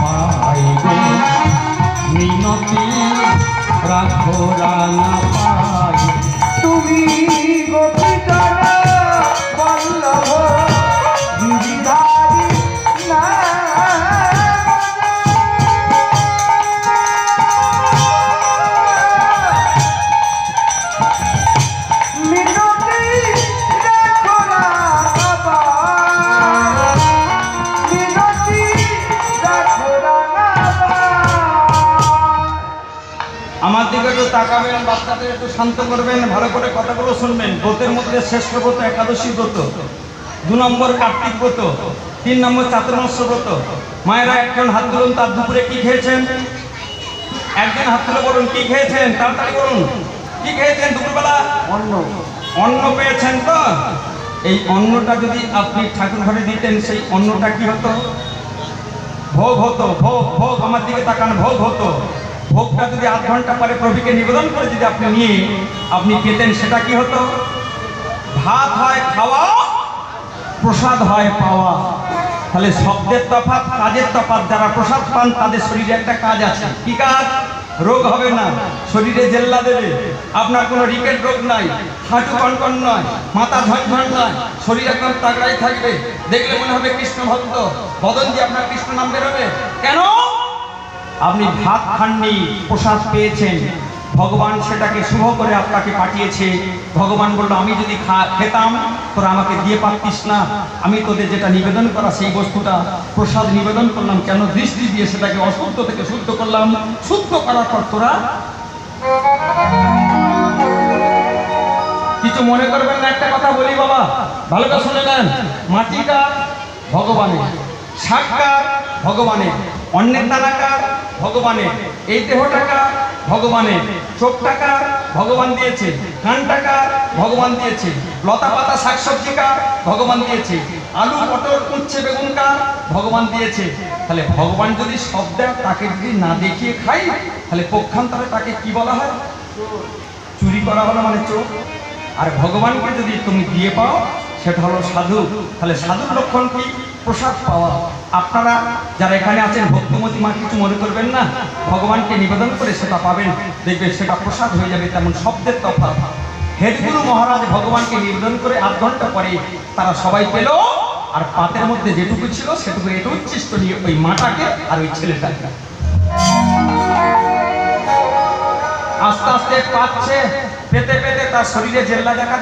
পাই গো। মিনতি রাখো রানা পাই তুমি আমার দিকে একটু তাকাবেন বাচ্চাদের একটু শান্ত করবেন ভালো করে কথাগুলো শুনবেন। ব্রতের মধ্যে শ্রেষ্ঠ ব্রত একাদশী ব্রত দু নম্বর কার্তিক ব্রত তিন নম্বর চাতুর্মাস্য ব্রত। মায়েরা একজন হাত তুলুন তার দুপুরে কি খেয়েছেন? একজন হাত তুলে বলুন কি খেয়েছেন? তাড়াতাড়ি বলুন কি খেয়েছেন দুপুরবেলা? অন্ন। অন্ন পেয়েছেন তো? এই অন্নটা যদি আপনি ঠাকুর ঘরে দিতেন সেই অন্নটা কি হতো? ভোগ হতো ভোগ ভোগ আমার দিকে তাকান ভোগ হতো। ভোগটা যদি আধ ঘণ্টা পরে প্রভুকে নিবেদন করে যদি আপনি নিয়ে আপনি পেতেন, সেটা কি হতো? ভাত হয় খাওয়া, প্রসাদ হয় পাওয়া। তাহলে শব্দের তফাত কাজের তফাৎ, যারা প্রসাদ পান, তাদের শরীরে একটা কাজ আছে। কি কাজ? রোগ হবে না। শরীরে জেল্লা দেবে। আপনার কোনো রিকেট রোগ নাই। হাঁটু কনকন নয়। মাথা ঝনঝন নয়। শরীর একদম তাগড়াই থাকবে। দেখলে মনে হবে কৃষ্ণ ভক্ত বদন দিয়ে আপনার কৃষ্ণ নাম বেরোবে। কেন? আপনি ভাত খাননি, প্রসাদ পেয়েছেন। ভগবান সেটাকে শুভ করে আপনাকে পাঠিয়েছে। ভগবান বলল, আমি যদি খেতাম, তোরা আমাকে দিয়ে পারতিস না। আমি তোদের যেটা নিবেদন করা, সেই বস্তুটা, প্রসাদ নিবেদন করলাম, কেন দৃষ্টি দিয়ে সেটাকে অশুদ্ধ থেকে শুদ্ধ করলাম? শুদ্ধ করার পর তোরা কিছু মনে করবেন না, একটা কথা বলি বাবা। ভালো করে শুনে নেন। মাটিটা ভগবানের সাক্ষাৎ ভগবানের। অন্যের দানাকার ভগবানের। এই দেহটাকা ভগবানের। চোখ টাকা ভগবান দিয়েছে। কান টাকা ভগবান দিয়েছে। লতা পাতা শাকসবজি কার ভগবান দিয়েছে। আলু, পটল, উচ্ছে বেগুন কার ভগবান দিয়েছে। তাহলে ভগবান যদি সব দেয়, তাকে যদি না দেখিয়ে খাই, তাহলে পক্ষান্তরে তাকে কি বলা হয়? চুরি করা হলো মানে চোখ আর ভগবানকে যদি তুমি দিয়ে পাও, সেটা হলো সাধু। তাহলে সাধুর লক্ষণ কি? প্রসাদ পাওয়া। আপনারা যারা এখানে আছেন, ভক্তমতী মা, কিছু মনে করবেন না? ভগবানকে নিবেদন করে সেটা পাবেন। দেখবেন সেটা প্রসাদ হয়ে যাবে তেমন শব্দের তফাৎ। হেদগুরু মহারাজ ভগবানকে নিবেদন করে আধ ঘণ্টা পরে তারা সবাই পেল। আর পাতের মধ্যে যেটুকু ছিল, সেটুকু এটা উচ্ছিষ্ট নিয়ে ওই মাটাকে আর ওই ছেলেটাকে। আস্তে আস্তে পাচ্ছে পেতে পেতে তার শরীরে জেল্লা দেখা